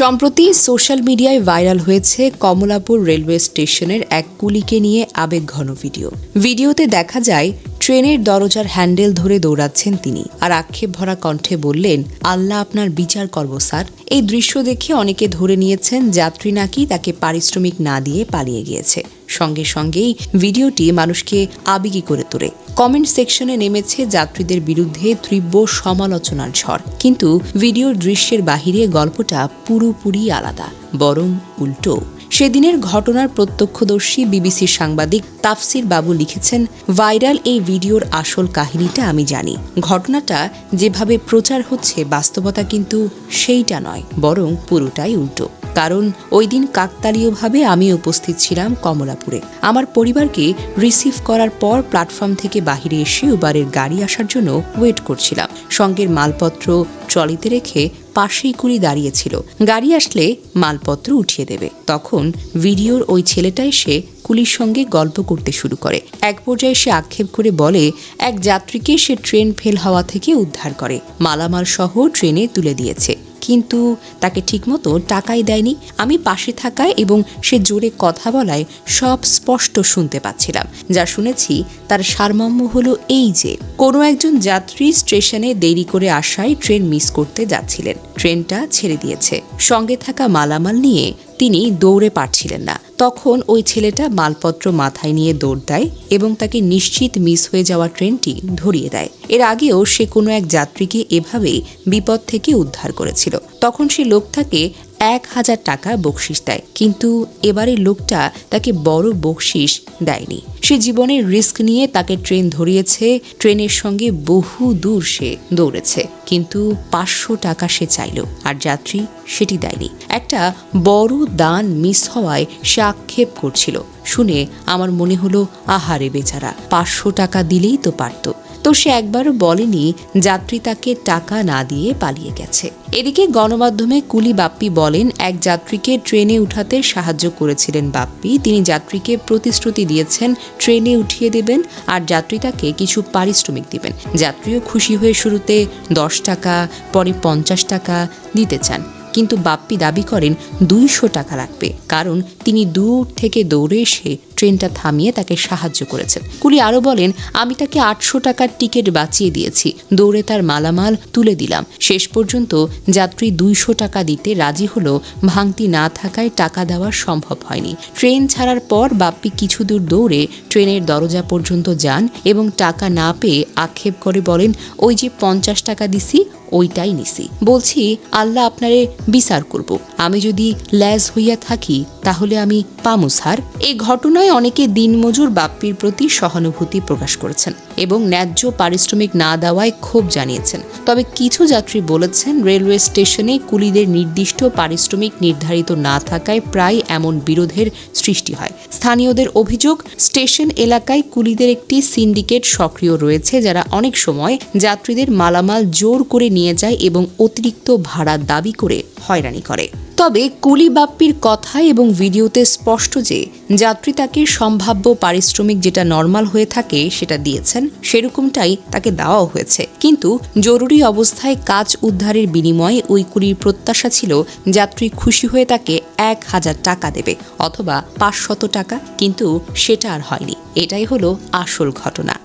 সম্প্রতি সোশ্যাল মিডিয়ায় ভাইরাল হয়েছে কমলাপুর রেলওয়ে স্টেশনের এক কুলিকে নিয়ে আবেগ ঘন ভিডিও। ভিডিওতে দেখা যায় ট্রেনের দরজার হ্যান্ডেল ধরে দৌড়াচ্ছেন তিনি। আর আক্ষেপ ভরা কণ্ঠে বললেন, আল্লাহ আপনার বিচার করব, স্যার। এই দৃশ্য দেখে অনেকে ধরে নিয়েছেন, যাত্রী নাকি তাকে পারিশ্রমিক না দিয়ে পালিয়ে গিয়েছে। সঙ্গে সঙ্গেই ভিডিওটি মানুষকে আবেগী করে তোলে। কমেন্ট সেকশনে নেমেছে যাত্রীদের বিরুদ্ধে তীব্র সমালোচনার ঝড়। কিন্তু ভিডিওর দৃশ্যের বাহিরে গল্পটা পুরোপুরি আলাদা, বরং উল্টো। সেদিনের ঘটনার প্রত্যক্ষদর্শী বিবিসির সাংবাদিক তাফসির বাবু লিখেছেন, ভাইরাল এই ভিডিওর আসল কাহিনীটা আমি জানি। ঘটনাটা যেভাবে প্রচার হচ্ছে, বাস্তবতা কিন্তু সেইটা নয়, বরং পুরোটাই উল্টো। কারণ ওই দিন কাকতালীয়ভাবে আমি উপস্থিত ছিলাম কমলাপুরে। আমার পরিবারকে রিসিভ করার পর প্ল্যাটফর্ম থেকে বাহিরে এসে উবারের গাড়ি আসার জন্য ওয়েট করছিলাম। সঙ্গের মালপত্র ট্রলিতে রেখে পাশেই কুলি দাঁড়িয়েছিল। গাড়ি আসলে মালপত্র উঠিয়ে দেবে। তখন ভিডিওর ওই ছেলেটা এসে কুলির সঙ্গে গল্প করতে শুরু করে। এক পর্যায়ে সে আক্ষেপ করে বলে, এক যাত্রীকে সে ট্রেন ফেল হওয়া থেকে উদ্ধার করে। মালামাল সহ ট্রেনে তুলে দিয়েছে। কিন্তু তাকে ঠিকমতো টাকাই দেয়নি। আমি পাশে থাকায় এবং সে জোরে কথা বলায় সব স্পষ্ট শুনতে পাচ্ছিলাম। যা শুনেছি তার সারমর্ম হলো এই যে, কোনো একজন যাত্রী স্টেশনে দেরি করে আসায় ট্রেন মিস করতে যাচ্ছিলেন। ট্রেনটা ছেড়ে দিয়েছে। সঙ্গে থাকা মালামাল নিয়ে তিনি দৌড়ে পারছিলেন না। তখন ওই ছেলেটা মালপত্র মাথায় নিয়ে দৌড় দেয় এবং তাকে নিশ্চিত মিস হয়ে যাওয়া ট্রেনটি ধরিয়ে দেয়। এর আগেও সে কোনো এক যাত্রীকে এভাবেই বিপদ থেকে উদ্ধার করেছিল। তখন সে লোকটাকে এক হাজার টাকা বকশিস দেয়। কিন্তু এবারে লোকটা তাকে বড় বকশিস দেয়নি। সে জীবনের রিস্ক নিয়ে তাকে ট্রেন ধরিয়েছে। ট্রেনের সঙ্গে বহু দূর সে দৌড়েছে। কিন্তু পাঁচশো টাকা সে চাইল, আর যাত্রী সেটি দেয়নি। একটা বড় দান মিস হওয়ায় সে আক্ষেপ করছিল। শুনে আমার মনে হলো, আহারে বেচারা, পাঁচশো টাকা দিলেই তো পারতো। সে একবারও বলেনি যাত্রী তাকে টাকা না দিয়ে পালিয়ে গেছে। এদিকে গণমাধ্যমে কুলি বাপ্পি বলেন, এক যাত্রীকে ট্রেনে উঠাতে সাহায্য করেছিলেন বাপ্পি। তিনি যাত্রীকে প্রতিশ্রুতি দিয়েছেন, ট্রেনে উঠিয়ে দেবেন আর যাত্রী তাকে কিছু পারিশ্রমিক দিবেন। যাত্রীও খুশি হয়ে শুরুতে দশ টাকা, পরে পঞ্চাশ টাকা দিতে চান। কিন্তু বাপ্পি দাবি করেন, দুইশো টাকা লাগবে। কারণ তিনি দূর থেকে দৌড়ে এসে ট্রেনটা থামিয়ে তাকে সাহায্য করেছেন কুলি আরও বলেন, আমি তাকে আটশো টাকার টিকিট বাঁচিয়ে দিয়েছি। দৌড়ে তার মালামাল তুলে দিলাম। শেষ পর্যন্ত যাত্রী দুইশো টাকা দিতে রাজি হলো ভাঙতি না থাকায় টাকা দেওয়া সম্ভব হয়নি। ট্রেন ছাড়ার পর বাপ্পি কিছু দূর দৌড়ে ট্রেনের দরজা পর্যন্ত যান এবং টাকা না পেয়ে আক্ষেপ করে বলেন, ওই যে পঞ্চাশ টাকা দিছি, ওইটাই নিছি। বলছি, আল্লাহ আপনারে বিচার করব। আমি যদি ল্যাজ হইয়া থাকি, তাহলে আমি পামু স্যার এই ঘটনায় অনেকে দিনমজুর বাপ্পির প্রতি সহানুভূতি প্রকাশ করেছেন এবং ন্যায্য পারিশ্রমিক না দেওয়ায় ক্ষোভ জানিয়েছেন। তবে কিছু যাত্রী বলেছেন, রেলওয়ে স্টেশনে কুলিদের নির্দিষ্ট পারিশ্রমিক নির্ধারিত না থাকায় প্রায় এমন বিরোধের সৃষ্টি হয়। স্থানীয়দের অভিযোগ, স্টেশন এলাকায় কুলিদের একটি সিন্ডিকেট সক্রিয় রয়েছে, যারা অনেক সময় যাত্রীদের মালামাল জোর করে নিয়ে যায় এবং অতিরিক্ত ভাড়া দাবি করে হয়রানি করে। তবে কুলি বাপ্পির কথা এবং ভিডিওতে স্পষ্ট যে যাত্রী তাকে সম্ভাব্য পারিশ্রমিক যেটা নর্মাল হয়ে থাকে সেটা দিয়েছেন, সেরকমটাই তাকে দেওয়াও হয়েছে। কিন্তু জরুরি অবস্থায় কাজ উদ্ধারের বিনিময়ে ওই কুলির প্রত্যাশা ছিল যাত্রী খুশি হয়ে তাকে এক হাজার টাকা দেবে, অথবা পাঁচশত টাকা, কিন্তু সেটা আর হয়নি। এটাই হলো আসল ঘটনা।